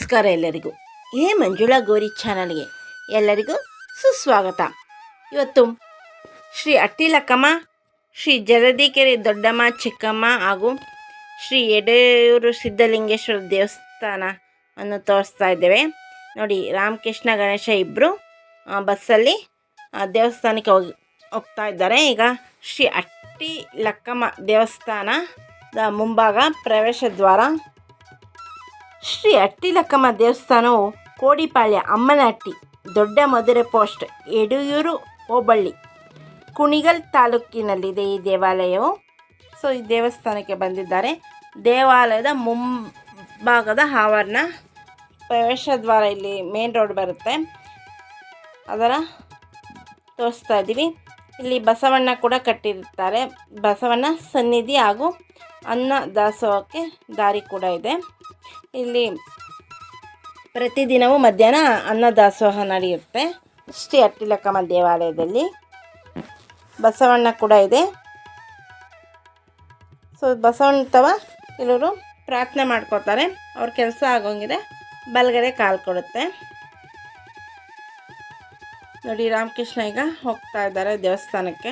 ನಮಸ್ಕಾರ ಎಲ್ಲರಿಗೂ. ಏ ಮಂಜುಳಾ ಗೋರಿ ಚಾನಲ್ಗೆ ಎಲ್ಲರಿಗೂ ಸುಸ್ವಾಗತ. ಇವತ್ತು ಶ್ರೀ ಅಟ್ಟಿಲಕ್ಕಮ್ಮ, ಶ್ರೀ ಜರದೀಕೆರೆ ದೊಡ್ಡಮ್ಮ, ಚಿಕ್ಕಮ್ಮ ಹಾಗೂ ಶ್ರೀ ಎಡೆಯೂರು ಸಿದ್ಧಲಿಂಗೇಶ್ವರ ದೇವಸ್ಥಾನವನ್ನು ತೋರಿಸ್ತಾ ಇದ್ದೇವೆ. ನೋಡಿ, ರಾಮಕೃಷ್ಣ ಗಣೇಶ ಇಬ್ಬರು ಬಸ್ಸಲ್ಲಿ ದೇವಸ್ಥಾನಕ್ಕೆ ಹೋಗಿ, ಹೋಗ್ತಾ ಇದ್ದಾರೆ. ಈಗ ಶ್ರೀ ಅಟ್ಟಿ ಲಕ್ಕಮ್ಮ ದೇವಸ್ಥಾನದ ಮುಂಭಾಗ ಪ್ರವೇಶ ದ್ವಾರ. ಶ್ರೀ ಅಟ್ಟಿಲಕ್ಕಮ್ಮ ದೇವಸ್ಥಾನವು ಕೋಡಿಪಾಳ್ಯ ಅಮ್ಮನಹಟ್ಟಿ, ದೊಡ್ಡ ಮಧುರೆ ಪೋಸ್ಟ್ ಯಡಿಯೂರು ಹೋಬಳ್ಳಿ ಕುಣಿಗಲ್ ತಾಲೂಕಿನಲ್ಲಿದೆ ಈ ದೇವಾಲಯವು. ಸೊ, ಈ ದೇವಸ್ಥಾನಕ್ಕೆ ಬಂದಿದ್ದಾರೆ. ದೇವಾಲಯದ ಮುಂಭಾಗದ ಆವರಣ ಪ್ರವೇಶ ದ್ವಾರ ಇಲ್ಲಿ ಮೇನ್ ರೋಡ್ ಬರುತ್ತೆ. ಅದರ ತೋರಿಸ್ತಾ ಇದ್ದೀವಿ. ಇಲ್ಲಿ ಬಸವಣ್ಣ ಕೂಡ ಕಟ್ಟಿರುತ್ತಾರೆ. ಬಸವಣ್ಣ ಸನ್ನಿಧಿ ಹಾಗೂ ಅನ್ನ ದಾಸೋಹಕ್ಕೆ ದಾರಿ ಕೂಡ ಇದೆ. ಇಲ್ಲಿ ಪ್ರತಿದಿನವೂ ಮಧ್ಯಾಹ್ನ ಅನ್ನದಾಸೋಹ ನಡೆಯುತ್ತೆ. ಶ್ರೀ ಅಟ್ಟಿಲಕ್ಕಮ್ಮ ದೇವಾಲಯದಲ್ಲಿ. ಬಸವಣ್ಣ ಕೂಡ ಇದೆ. ಸೊ ಬಸವಣ್ಣ ತವ ಕೆಲವರು ಪ್ರಾರ್ಥನೆ ಮಾಡ್ಕೋತಾರೆ ಅವ್ರ ಕೆಲಸ ಆಗೋಂಗಿದೆ. ಬಲಗಡೆ ಕಾಲು ಕೊಡುತ್ತೆ. ನೋಡಿ, ರಾಮಕೃಷ್ಣ ಈಗ ಹೋಗ್ತಾ ಇದ್ದಾರೆ ದೇವಸ್ಥಾನಕ್ಕೆ.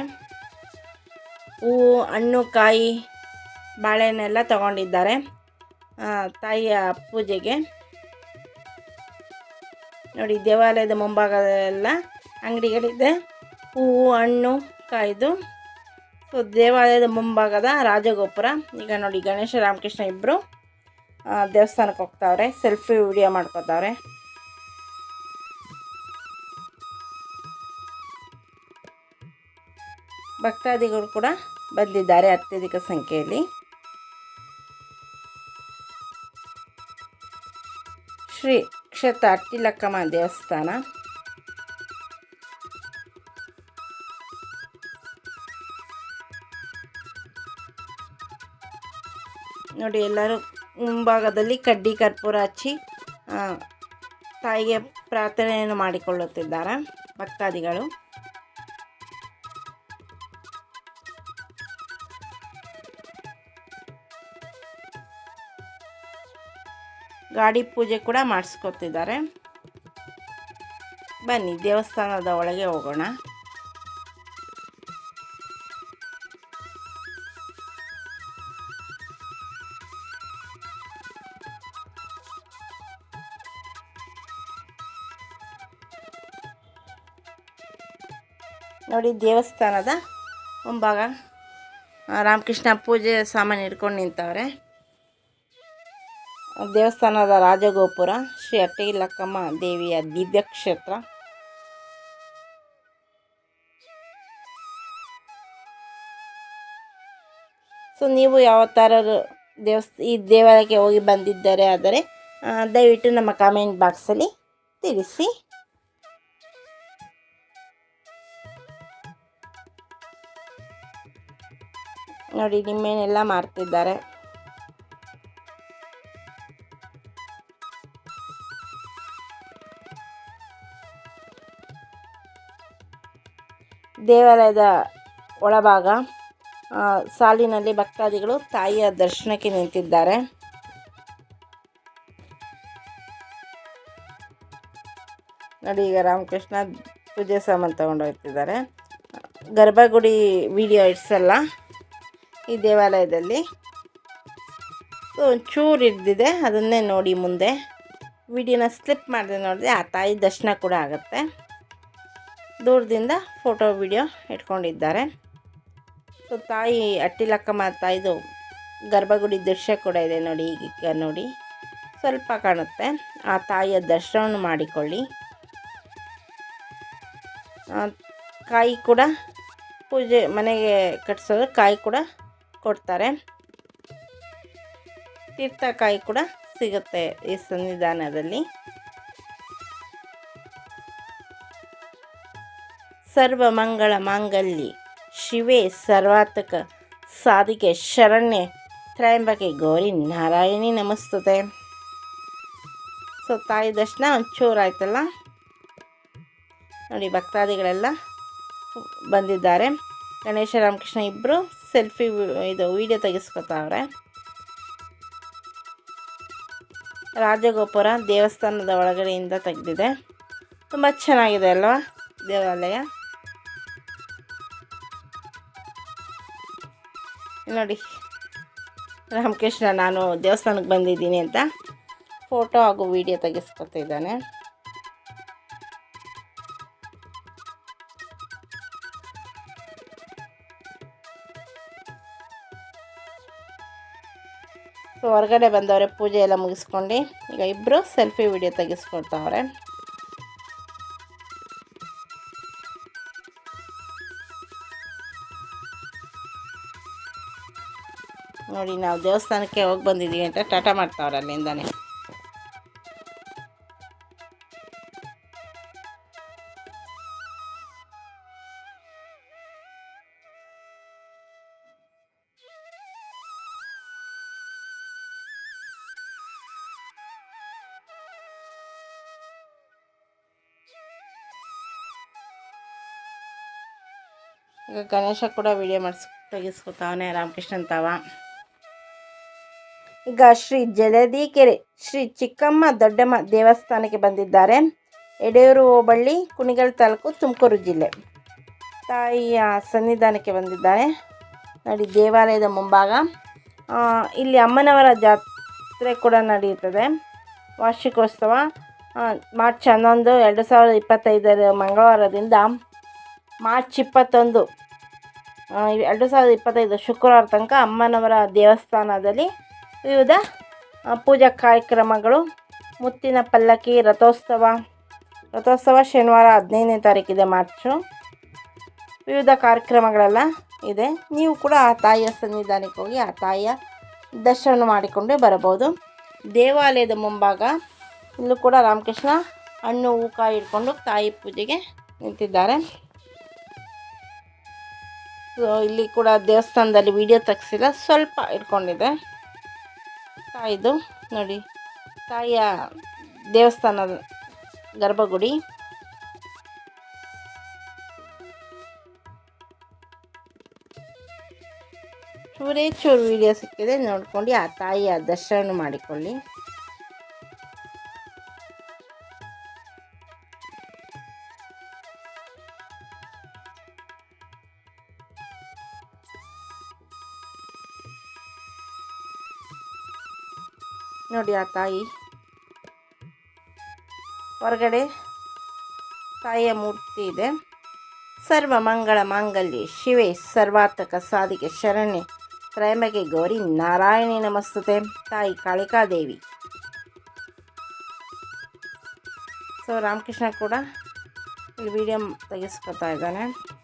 ಹೂವು ಹಣ್ಣು, ಕಾಯಿ, ಬಾಳೆಹಣ್ಣೆಲ್ಲ ತಗೊಂಡಿದ್ದಾರೆ. ತಾಯಿಯ ಪೂಜೆಗೆ. ನೋಡಿ, ದೇವಾಲಯದ ಮುಂಭಾಗದೆಲ್ಲ ಅಂಗಡಿಗಳಿದೆ. ಹೂವು, ಹಣ್ಣು ಕಾಯ್ದು. ಸೊ ದೇವಾಲಯದ ಮುಂಭಾಗದ ರಾಜಗೋಪುರ. ಈಗ ನೋಡಿ, ಗಣೇಶ ರಾಮಕೃಷ್ಣ ಇಬ್ಬರು ದೇವಸ್ಥಾನಕ್ಕೆ ಹೋಗ್ತಾವ್ರೆ, ಸೆಲ್ಫಿ ವಿಡಿಯೋ ಮಾಡ್ಕೋತಾವ್ರೆ. ಭಕ್ತಾದಿಗಳು ಕೂಡ ಬಂದಿದ್ದಾರೆ ಅತ್ಯಧಿಕ ಸಂಖ್ಯೆಯಲ್ಲಿ. ಶ್ರೀ ಕ್ಷೇತ್ರ ಅಟ್ಟಿಲಕ್ಕಮ್ಮ ದೇವಸ್ಥಾನ ನೋಡಿ ಎಲ್ಲರೂ ಮುಂಭಾಗದಲ್ಲಿ ಕಡ್ಡಿ ಕರ್ಪೂರ ಹಚ್ಚಿ ತಾಯಿಗೆ ಪ್ರಾರ್ಥನೆಯನ್ನು ಮಾಡಿಕೊಳ್ಳುತ್ತಿದ್ದಾರೆ ಭಕ್ತಾದಿಗಳು. ಗಾಡಿ ಪೂಜೆ ಕೂಡ ಮಾಡಿಸ್ಕೊತಿದ್ದಾರೆ. ಬನ್ನಿ, ದೇವಸ್ಥಾನದ ಒಳಗೆ ಹೋಗೋಣ. ನೋಡಿ, ದೇವಸ್ಥಾನದ ಮುಂಭಾಗ ರಾಮಕೃಷ್ಣ ಪೂಜೆ ಸಾಮಾನು ಹಿಡ್ಕೊಂಡು ನಿಂತವ್ರೆ. ದೇವಸ್ಥಾನದ ರಾಜಗೋಪುರ ಶ್ರೀ ಅಟ್ಟಿಲಕ್ಕಮ್ಮ ದೇವಿಯ ದಿವ್ಯ ಕ್ಷೇತ್ರ. ಸೊ, ನೀವು ಯಾವ ಥರ ದೇವಸ್, ಈ ದೇವಾಲಯಕ್ಕೆ ಹೋಗಿ ಬಂದಿದ್ದರೆ ಆದರೆ ದಯವಿಟ್ಟು ನಮ್ಮ ಕಾಮೆಂಟ್ ಬಾಕ್ಸಲ್ಲಿ ತಿಳಿಸಿ. ನೋಡಿ ನಿಮ್ಮೇನೆಲ್ಲ ಮಾಡ್ತಿದ್ದಾರೆ ದೇವಾಲಯದ ಒಳಭಾಗ ಸಾಲಿನಲ್ಲಿ ಭಕ್ತಾದಿಗಳು ತಾಯಿಯ ದರ್ಶನಕ್ಕೆ ನಿಂತಿದ್ದಾರೆ. ನೋಡಿ, ಈಗ ರಾಮಕೃಷ್ಣ ಪೂಜೆ ಸಾಮಾನು ತಗೊಂಡು ಹೋಗ್ತಿದ್ದಾರೆ. ಗರ್ಭಗುಡಿ ವಿಡಿಯೋ ಇಡ್ಸಲ್ಲ ಈ ದೇವಾಲಯದಲ್ಲಿ. ಚೂರು ಒಂಚೂರು ಹಿಡ್ದಿದೆ, ಅದನ್ನೇ ನೋಡಿ ಮುಂದೆ. ವಿಡಿಯೋನ ಸ್ಲಿಪ್ ಮಾಡಿದೆ ನೋಡಿದೆ ಆ ತಾಯಿ ದರ್ಶನ ಕೂಡ ಆಗುತ್ತೆ. ದೂರದಿಂದ ಫೋಟೋ, ವಿಡಿಯೋ ಇಟ್ಕೊಂಡಿದ್ದಾರೆ. ಸೊ, ತಾಯಿ ಅಟ್ಟಿಲಕ್ಕಮ್ಮ ತಾಯಿದು ಗರ್ಭಗುಡಿ ದೃಶ್ಯ ಕೂಡ ಇದೆ ನೋಡಿ, ಈಗ ನೋಡಿ. ಸ್ವಲ್ಪ ಕಾಣುತ್ತೆ. ಆ ತಾಯಿಯ ದರ್ಶನವನ್ನು ಮಾಡಿಕೊಳ್ಳಿ. ಕಾಯಿ ಕೂಡ ಪೂಜೆ, ಮನೆಗೆ ಕಟ್ಸೋದು ಕಾಯಿ ಕೂಡ ಕೊಡ್ತಾರೆ. ತೀರ್ಥಕಾಯಿ ಕೂಡ ಸಿಗುತ್ತೆ ಈ ಸನ್ನಿಧಾನದಲ್ಲಿ. ಸರ್ವಮಂಗಳ ಮಾಂಗಲ್ಯ. ಶಿವೆ ಸರ್ವಾತಕ ಸಾಧಿಕೆ ಶರಣ್ಯ. ತ್ರಯಂಬಕೆ ಗೌರಿ ನಾರಾಯಣಿ ನಮಸ್ತತೆ. ಸೊ, ತಾಯಿ ದರ್ಶನ ಒಂಚೂರು ಆಯ್ತಲ್ಲ? ನೋಡಿ, ಭಕ್ತಾದಿಗಳೆಲ್ಲ ಬಂದಿದ್ದಾರೆ. ಗಣೇಶ ರಾಮಕೃಷ್ಣ ಇಬ್ಬರು ಸೆಲ್ಫಿ ಇದು ವಿಡಿಯೋ ತೆಗೆಸ್ಕೊತಾವ್ರೆ. ರಾಜಗೋಪುರ ದೇವಸ್ಥಾನದ ಒಳಗಡೆಯಿಂದ ತೆಗೆದಿದೆ. ತುಂಬ ಚೆನ್ನಾಗಿದೆ ಅಲ್ವಾ ದೇವಾಲಯ? ನೋಡಿ, ರಾಮಕೃಷ್ಣ, ನಾನು ದೇವಸ್ಥಾನಕ್ಕೆ ಬಂದಿದ್ದೀನಿ ಅಂತ ಫೋಟೋ ಹಾಗೂ ವಿಡಿಯೋ ತೆಗೆಸ್ಕೊತಿದ್ದಾನೆ ಸೊ ಹೊರಗಡೆ ಬಂದವರೆ ಪೂಜೆ ಎಲ್ಲ ಮುಗಿಸ್ಕೊಂಡು, ಈಗ ಇಬ್ಬರು ಸೆಲ್ಫಿ ವಿಡಿಯೋ ತೆಗೆಸ್ಕೊಳ್ತಾವ್ರೆ ನೋಡಿ, ನಾವು ದೇವಸ್ಥಾನಕ್ಕೆ ಹೋಗಿ ಬಂದಿದ್ದೀವಿ ಅಂತ ಟಾಟಾ ಮಾಡ್ತಾವ್ರೆ ಅಲ್ಲಿಂದಾನೆ. ಈಗ ಗಣೇಶ ಕೂಡ ವಿಡಿಯೋ ಮಾಡಿಸ್ ತೆಗೆಸ್ಕೊತಾವನೆ ರಾಮಕೃಷ್ಣನ್ ತಾವ. ಈಗ ಶ್ರೀ ಜಲದಿ ಕೆರೆ ಶ್ರೀ ಚಿಕ್ಕಮ್ಮ ದೊಡ್ಡಮ್ಮ ದೇವಸ್ಥಾನಕ್ಕೆ ಬಂದಿದ್ದಾರೆ. ಎಡೆಯೂರು ಹೋಬಳ್ಳಿ ಕುಣಿಗಲ್ ತಾಲೂಕು, ತುಮಕೂರು ಜಿಲ್ಲೆ. ತಾಯಿಯ ಸನ್ನಿಧಾನಕ್ಕೆ ಬಂದಿದ್ದಾರೆ. ನೋಡಿ ದೇವಾಲಯದ ಮುಂಭಾಗ. ಇಲ್ಲಿ ಅಮ್ಮನವರ ಜಾತ್ರೆ ಕೂಡ ನಡೆಯುತ್ತದೆ. ವಾರ್ಷಿಕೋತ್ಸವ ಮಾರ್ಚ್ ಹನ್ನೊಂದು, ಎರಡು ಸಾವಿರದ ಇಪ್ಪತ್ತೈದರ ಮಂಗಳವಾರದಿಂದ ಮಾರ್ಚ್ ಇಪ್ಪತ್ತೊಂದು ಎರಡು ಸಾವಿರದ ಇಪ್ಪತ್ತೈದು ಶುಕ್ರವಾರ ತನಕ ಅಮ್ಮನವರ ದೇವಸ್ಥಾನದಲ್ಲಿ ವಿವಿಧ ಪೂಜಾ ಕಾರ್ಯಕ್ರಮಗಳು. ಮುತ್ತಿನ ಪಲ್ಲಕ್ಕಿ ರಥೋತ್ಸವ. ರಥೋತ್ಸವ ಶನಿವಾರ ಹದಿನೈದನೇ ತಾರೀಕಿದೆ ಮಾರ್ಚು ವಿವಿಧ ಕಾರ್ಯಕ್ರಮಗಳೆಲ್ಲ ಇದೆ. ನೀವು ಕೂಡ ಆ ತಾಯಿಯ ಸನ್ನಿಧಾನಕ್ಕೆ ಹೋಗಿ ಆ ತಾಯಿಯ ದರ್ಶನ ಮಾಡಿಕೊಂಡು ಬರಬಹುದು. ದೇವಾಲಯದ ಮುಂಭಾಗ ಇಲ್ಲೂ ಕೂಡ ರಾಮಕೃಷ್ಣ ಹಣ್ಣು ಹೂ ಕಾಯಿ ತಾಯಿ ಪೂಜೆಗೆ ನಿಂತಿದ್ದಾರೆ. ಇಲ್ಲಿ ಕೂಡ ದೇವಸ್ಥಾನದಲ್ಲಿ ವಿಡಿಯೋ ತೆಗ್ಸಿಲ್ಲ, ಸ್ವಲ್ಪ ಇಟ್ಕೊಂಡಿದೆ ತಾಯಿದು ನೋಡಿ. ತಾಯಿಯ ದೇವಸ್ಥಾನದ ಗರ್ಭಗುಡಿ. ಚೂರೇ ಚೂರು ವಿಡಿಯೋ ಸಿಕ್ಕಿದೆ ನೋಡ್ಕೊಂಡು ಆ ತಾಯಿಯ ದರ್ಶನ ಮಾಡಿಕೊಳ್ಳಿ. ನೋಡಿ ಆ ತಾಯಿ. ಹೊರಗಡೆ ತಾಯಿಯ ಮೂರ್ತಿ ಇದೆ. ಸರ್ವ ಮಂಗಳ ಮಾಂಗಲ್ಯ, ಶಿವೆ ಸರ್ವಾರ್ಥಕ ಸಾಧಿಕೆ ಶರಣ್ಯ ತ್ರಯಂಬಕೆ ಗೌರಿ, ನಾರಾಯಣಿ ನಮಸ್ತತೆ. ತಾಯಿ ಕಾಳಿಕಾದೇವಿ. ಸೊ ರಾಮಕೃಷ್ಣ ಕೂಡ ಈ ವಿಡಿಯೋ ತೆಗೆಸ್ಕೊತಾ ಇದ್ದಾನೆ.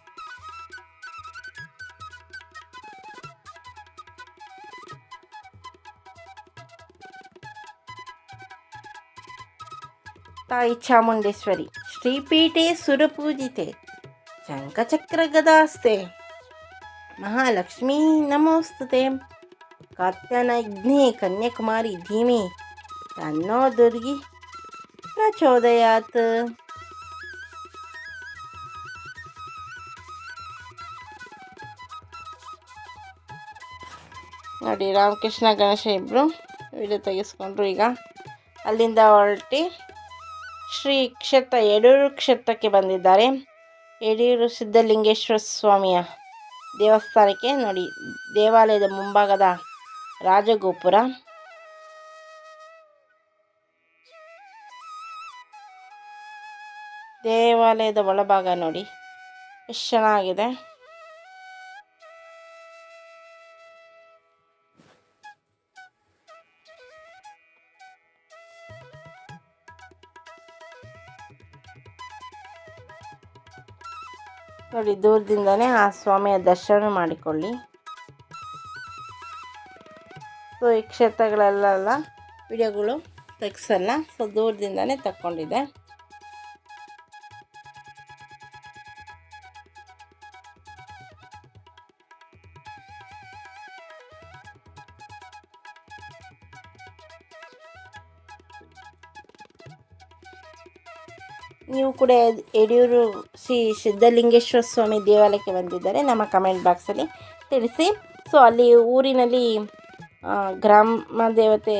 ತಾಯಿ ಚಾಮುಂಡೇಶ್ವರಿ ಶ್ರೀಪೀಠೆ ಸುರಪೂಜಿತೆ. ಶಂಖಚಕ್ರಗದಾಸ್ತೆ. ಮಹಾಲಕ್ಷ್ಮೀ ನಮೋಸ್ತುತೆ. ಕಾತ್ಯಾನಗ್ನೇ ಕನ್ಯಾಕುಮಾರಿ ಧೀಮಿ. ತನ್ನೋ ದುರ್ಗಿ ಪ್ರಚೋದಯಾತ್. ನೋಡಿ ರಾಮಕೃಷ್ಣ ಗಣೇಶ ಇಬ್ಬರು ವಿಡಿಯೋ ತೆಗೆಸ್ಕೊಂಡ್ರು ಈಗ. ಅಲ್ಲಿಂದ ಹೊರಟಿ ಶ್ರೀ ಕ್ಷೇತ್ರ ಯಡೂರು ಕ್ಷೇತ್ರಕ್ಕೆ ಬಂದಿದ್ದಾರೆ. ಯಡಿಯೂರು ಸಿದ್ಧಲಿಂಗೇಶ್ವರ ಸ್ವಾಮಿಯ ದೇವಸ್ಥಾನಕ್ಕೆ ನೋಡಿ. ದೇವಾಲಯದ ಮುಂಭಾಗದ ರಾಜಗೋಪುರ. ದೇವಾಲಯದ ಒಳಭಾಗ ನೋಡಿ. ಎಷ್ಟು ಚೆನ್ನಾಗಿದೆ. ನೋಡಿ ದೂರದಿಂದನೇ ಆ ಸ್ವಾಮಿಯ ದರ್ಶನ ಮಾಡಿಕೊಳ್ಳಿ. ಸೊ ಈ ಕ್ಷೇತ್ರಗಳಲ್ಲೆಲ್ಲ ವಿಡಿಯೋಗಳು ತೆಗ್ಸಲ್ಲ. ಸೊ ದೂರದಿಂದನೇ ತಕ್ಕೊಂಡಿದ್ದೆ. ಕೂಡ ಯಡಿಯೂರು ಶ್ರೀ ಸಿದ್ಧಲಿಂಗೇಶ್ವರ ಸ್ವಾಮಿ ದೇವಾಲಯಕ್ಕೆ ಬಂದಿದ್ದಾರೆ. ನಮ್ಮ ಕಮೆಂಟ್ ಬಾಕ್ಸಲ್ಲಿ ತಿಳಿಸಿ. ಸೊ ಅಲ್ಲಿ ಊರಿನಲ್ಲಿ ಗ್ರಾಮ ದೇವತೆ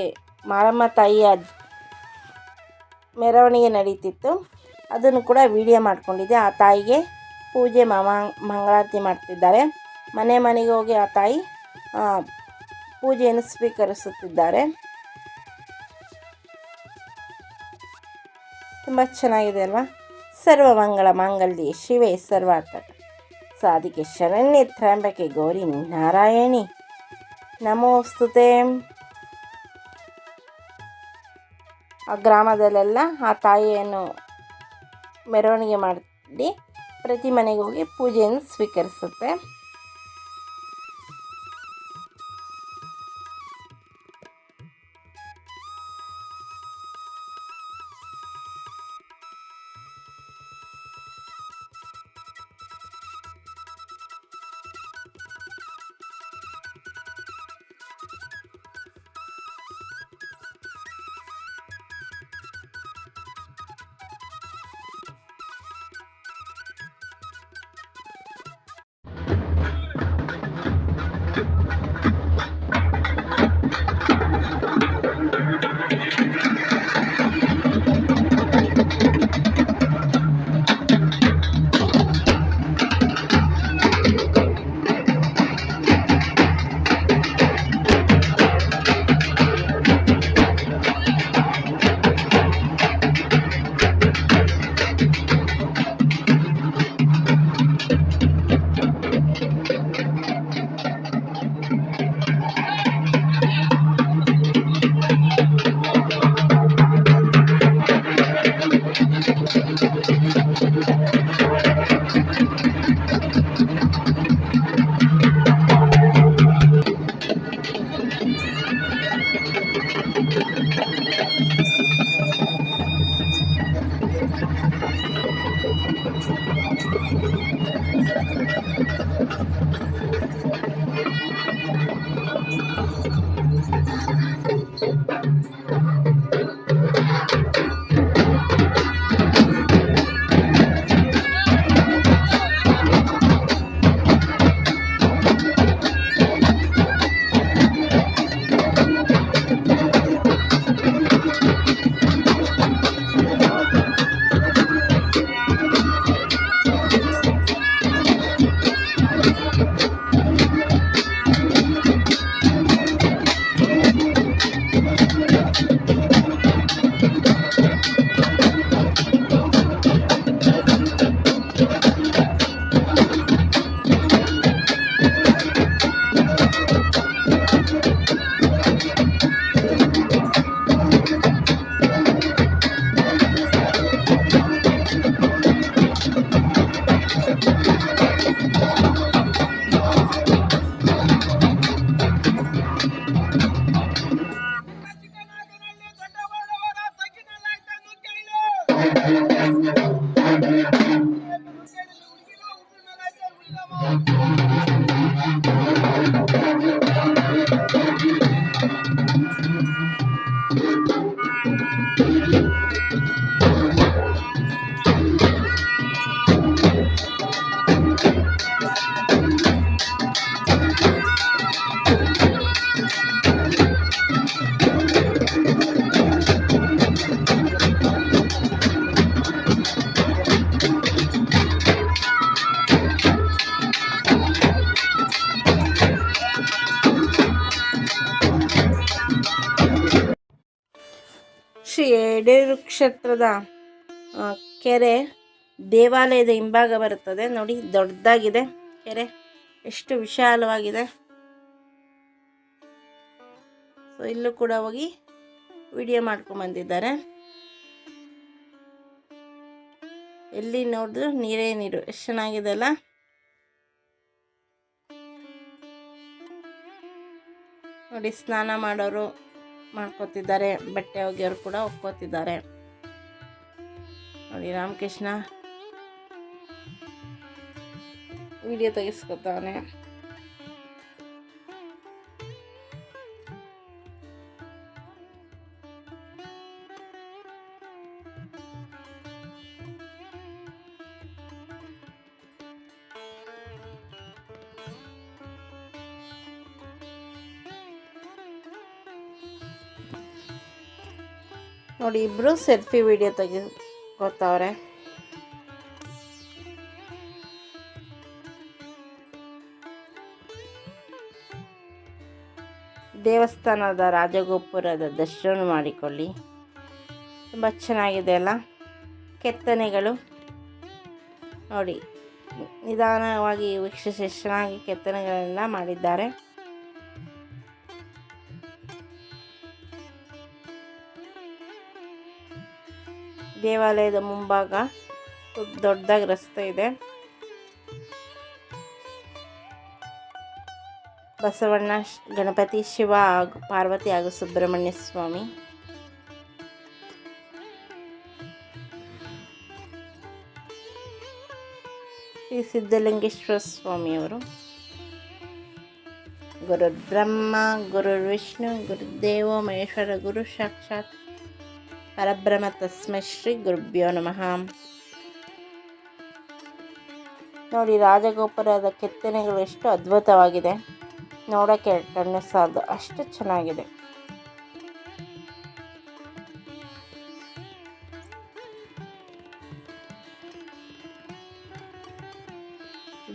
ಮಾರಮ್ಮ ತಾಯಿಯ ಮೆರವಣಿಗೆ ನಡೀತಿತ್ತು. ಅದನ್ನು ಕೂಡ ವಿಡಿಯೋ ಮಾಡಿಕೊಂಡಿದ್ದೆ. ಆ ತಾಯಿಗೆ ಪೂಜೆ ಮಂಗಳಾರತಿ ಮಾಡ್ತಿದ್ದಾರೆ. ಮನೆ ಮನೆಗೆ ಹೋಗಿ ಆ ತಾಯಿ ಪೂಜೆಯನ್ನು ಸ್ವೀಕರಿಸುತ್ತಿದ್ದಾರೆ. ತುಂಬ ಚೆನ್ನಾಗಿದೆ ಅಲ್ವಾ? ಸರ್ವಮಂಗಳ ಮಾಂಗಲ್ಯ ಶಿವೇ ಸರ್ವಾರ್ಥ ಸಾಧಿಕೆ ಶರಣ್ಯ ತ್ರ್ಯಂಬಕೆ ಗೌರಿ ನಾರಾಯಣಿ. ನಮೋಸ್ತುತೆ ಆ ಗ್ರಾಮದಲ್ಲೆಲ್ಲ ಆ ತಾಯಿಯನ್ನು ಮೆರವಣಿಗೆ ಮಾಡಿ ಪ್ರತಿ ಮನೆಗೆ ಹೋಗಿ ಪೂಜೆಯನ್ನು ಸ್ವೀಕರಿಸುತ್ತೆ. ಶ್ರೀ ಎಡೇರು ಕ್ಷೇತ್ರದ ಕೆರೆ ದೇವಾಲಯದ ಹಿಂಭಾಗ ಬರುತ್ತದೆ. ನೋಡಿ, ದೊಡ್ಡದಾಗಿದೆ ಕೆರೆ. ಎಷ್ಟು ವಿಶಾಲವಾಗಿದೆ. ಸೊ ಇಲ್ಲೂ ಕೂಡ ಹೋಗಿ ವಿಡಿಯೋ ಮಾಡ್ಕೊಂಡು ಬಂದಿದ್ದಾರೆ. ಎಲ್ಲಿ ನೋಡಿದ್ರು ನೀರೇ ನೀರು. ಎಷ್ಟು ಚೆನ್ನಾಗಿದೆ ಅಲ್ಲ. ನೋಡಿ, ಸ್ನಾನ ಮಾಡೋರು. ಮಾಡ್ಕೋತಿದ್ದಾರೆ. ಬಟ್ಟೆ ಒಗೆಯೋರು ಕೂಡ ಒಪ್ಕೋತಿದ್ದಾರೆ. ನೋಡಿ ರಾಮಕೃಷ್ಣ. ವಿಡಿಯೋ ತೆಗೆಸ್ಕೊತಾನೆ. ನೋಡಿ ಇಬ್ಬರು ಸೆಲ್ಫಿ ವಿಡಿಯೋ ತೆಗೆದುಕೊತಾವ್ರೆ ದೇವಸ್ಥಾನದ ರಾಜಗೋಪುರದ ದರ್ಶನ ಮಾಡಿಕೊಳ್ಳಿ. ತುಂಬ ಚೆನ್ನಾಗಿದೆ ಅಲ್ಲ? ಕೆತ್ತನೆಗಳು. ನೋಡಿ, ನಿಧಾನವಾಗಿ ವೀಕ್ಷಿಸಿ, ಚೆನ್ನಾಗಿ ಕೆತ್ತನೆಗಳೆಲ್ಲ ಮಾಡಿದ್ದಾರೆ. ದೇವಾಲಯದ ಮುಂಭಾಗ ದೊಡ್ಡದಾಗಿ ರಸ್ತೆ ಇದೆ. ಬಸವಣ್ಣ ಗಣಪತಿ ಶಿವ ಹಾಗೂ ಪಾರ್ವತಿ ಹಾಗೂ ಸುಬ್ರಹ್ಮಣ್ಯ ಸ್ವಾಮಿ. ಶ್ರೀ ಸಿದ್ಧಲಿಂಗೇಶ್ವರ ಸ್ವಾಮಿಯವರು. ಗುರು ಬ್ರಹ್ಮ ಗುರು ವಿಷ್ಣು ಗುರುದೇವ, ಮಹೇಶ್ವರ, ಗುರು ಸಾಕ್ಷಾತ್ ಪರಬ್ರಹ್ಮ ತಸ್ಮೈ ಶ್ರೀ ಗುರುಭ್ಯೋ ನಮಃ ನೋಡಿ, ರಾಜಗೋಪುರದ ಕೆತ್ತನೆಗಳು ಎಷ್ಟು ಅದ್ಭುತವಾಗಿದೆ. ನೋಡೋಕ್ಕೆ ಕಣ್ಣು ಸಾಲದು ಅಷ್ಟು ಚೆನ್ನಾಗಿದೆ.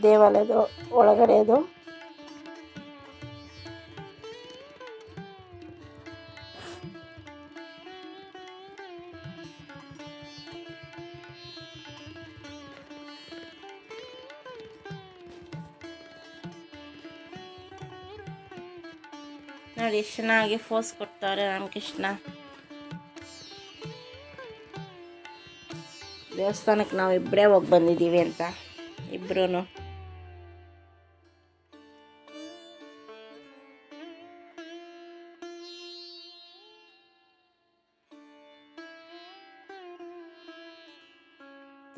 ದೇವಾಲಯದ ಒಳಗಡೆ ಎಷ್ಟು ಚೆನ್ನಾಗಿ ಫೋಸ್ ಕೊಡ್ತಾರೆ ರಾಮಕೃಷ್ಣ. ದೇವಸ್ಥಾನಕ್ಕೆ ನಾವು ಇಬ್ಬರೇ ಹೋಗಿ ಬಂದಿದ್ದೀವಿ ಅಂತ ಇಬ್ಬರೂ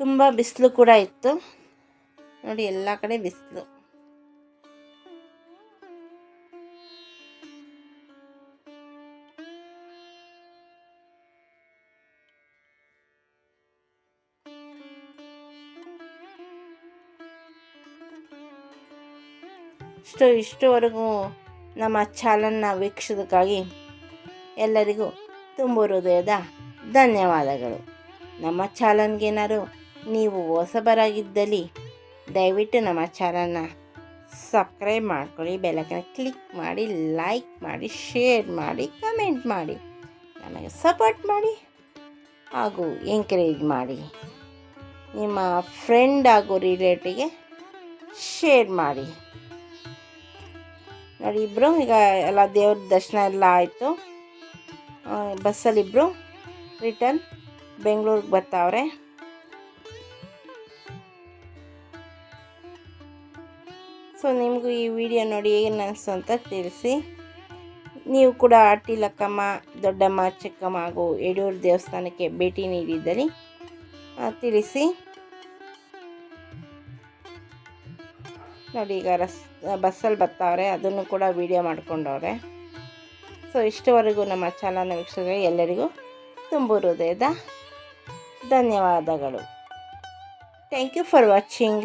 ತುಂಬ ಬಿಸಿಲು ಕೂಡ ಇತ್ತು. ನೋಡಿ, ಎಲ್ಲ ಕಡೆ ಬಿಸಿಲು. ಇಷ್ಟು ಇಷ್ಟುವರೆಗೂ ನಮ್ಮ ಚಾಲನ್ನ ವೀಕ್ಷಿಸೋದಕ್ಕಾಗಿ ಎಲ್ಲರಿಗೂ ತುಂಬ ಹೃದಯದ ಧನ್ಯವಾದಗಳು. ನಮ್ಮ ಚಾಲನ್ಗೇನಾದ್ರು ನೀವು ಹೊಸಬರಾಗಿದ್ದಲ್ಲಿ ದಯವಿಟ್ಟು ನಮ್ಮ ಚಾನಲ್ನ ಸಬ್ಸ್ಕ್ರೈಬ್ ಮಾಡ್ಕೊಳ್ಳಿ ಬೆಲ್ಲಕ್ಕನ ಕ್ಲಿಕ್ ಮಾಡಿ, ಲೈಕ್ ಮಾಡಿ, ಶೇರ್ ಮಾಡಿ, ಕಮೆಂಟ್ ಮಾಡಿ, ನಮಗೆ ಸಪೋರ್ಟ್ ಮಾಡಿ ಹಾಗೂ ಎಂಕರೇಜ್ ಮಾಡಿ. ನಿಮ್ಮ ಫ್ರೆಂಡ್ ಹಾಗೂ ರಿಲೇಟಿಗೆ ಶೇರ್ ಮಾಡಿ. ನೋಡಿ ಇಬ್ಬರು ಈಗ ಎಲ್ಲ ದೇವ್ರ ದರ್ಶನ ಎಲ್ಲ ಆಯಿತು. ಬಸ್ಸಲ್ಲಿಬ್ಬರು ರಿಟರ್ನ್ ಬೆಂಗಳೂರಿಗೆ ಬರ್ತಾವ್ರೆ ಸೊ ನಿಮಗೂ ಈ ವಿಡಿಯೋ ನೋಡಿ ಏನು ಅಂತ ತಿಳಿಸಿ. ನೀವು ಕೂಡ ಅಟ್ಟಿ ಲಕ್ಕಮ್ಮ ದೊಡ್ಡಮ್ಮ, ಚಿಕ್ಕಮ್ಮ ಹಾಗೂ ಯಡಿಯೂರು ದೇವಸ್ಥಾನಕ್ಕೆ ಭೇಟಿ ನೀಡಿದ್ದಲ್ಲಿ ತಿಳಿಸಿ. ನೋಡಿ ಈಗ ರಸ್, ಬಸ್ಸಲ್ಲಿ ಬರ್ತಾವ್ರೆ ಅದನ್ನು ಕೂಡ ವೀಡಿಯೋ ಮಾಡ್ಕೊಂಡವ್ರೆ. ಸೊ ಇಷ್ಟವರೆಗೂ ನಮ್ಮ ಚಾನಲ್ನ ವೀಕ್ಷಕರಿಗೆ ಎಲ್ಲರಿಗೂ ತುಂಬ ಹೃದಯದ ಧನ್ಯವಾದಗಳು. Thank you for watching